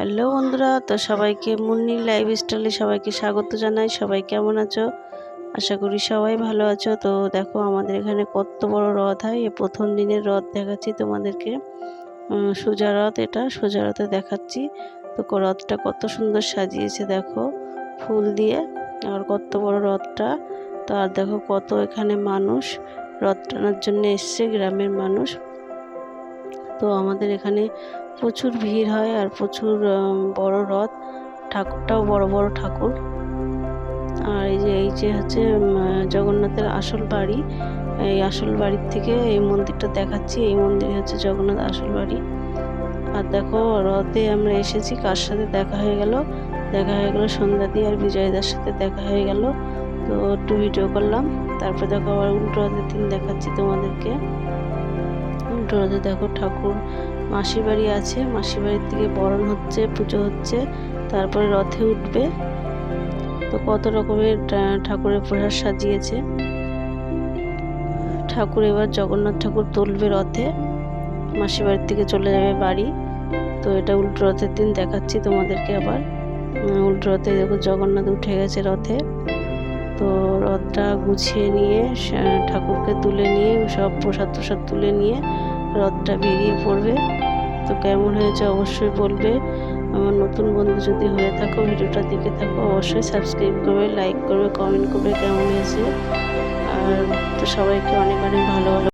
Hello বন্ধুরা, তো সবাইকে মুন্নি লাইফ স্টাইলে সবাইকে স্বাগত জানাই। সবাই কেমন আছো? আশা করি সবাই ভালো আছো। তো দেখো, আমাদের এখানে কত বড় রথ হয়। এ প্রথম দিনের রথ দেখাচ্ছি তোমাদেরকে। সোজা রথ এটা, সোজা রথে দেখাচ্ছি। তো রথটা কত সুন্দর সাজিয়েছে দেখো, ফুল দিয়ে। আর কত বড় রথটা। তো আর দেখো কত এখানে মানুষ রথ টানার জন্য এসছে, গ্রামের মানুষ। তো আমাদের এখানে প্রচুর ভিড় হয় আর প্রচুর বড় রথ, ঠাকুরটাও বড় বড় ঠাকুর। আর এই যে এই যে হচ্ছে জগন্নাথের আসল বাড়ি, এই আসল বাড়ির থেকে এই মন্দিরটা দেখাচ্ছি। এই মন্দির হচ্ছে জগন্নাথ আসল বাড়ি। আর দেখো, রথে আমরা এসেছি, কার সাথে দেখা হয়ে গেল? দেখা হয়ে গেল সন্ধ্যাদি আর বিজয়দার সাথে দেখা হয়ে গেল। তো একটু ভিডিও করলাম, তারপর দেখো আবার উল্টো রথের দিন দেখাচ্ছি তোমাদেরকে। উল্টো রথে দেখো, ঠাকুর মাসির বাড়ি আছে। মাসির বাড়ির থেকে বরণ হচ্ছে, পুজো হচ্ছে, তারপরে রথে উঠবে। তো কত রকমের ঠাকুরের প্রসাদ সাজিয়েছে। ঠাকুর এবার জগন্নাথ ঠাকুর তুলবে রথে। মাসির বাড়ির থেকে চলে যাবে বাড়ি। তো এটা উল্টো রথের দিন দেখাচ্ছি তোমাদেরকে আবার। উল্টো রথে দেখো জগন্নাথ উঠে গেছে রথে। তো রথটা গুছিয়ে নিয়ে ঠাকুরকে তুলে নিয়ে, সব প্রসাদ প্রসাদ তুলে নিয়ে রথটা বেরিয়ে পড়বে। তো কেমন হয়েছে অবশ্যই বলবে। আমার নতুন বন্ধু যদি হয়ে থাকো, ভিডিওটা দেখে থাকো, অবশ্যই সাবস্ক্রাইব করবে লাইক করবে কমেন্ট করবে কেমন হয়েছে। আর তো সবাইকে অনেক অনেক ভালো ভালো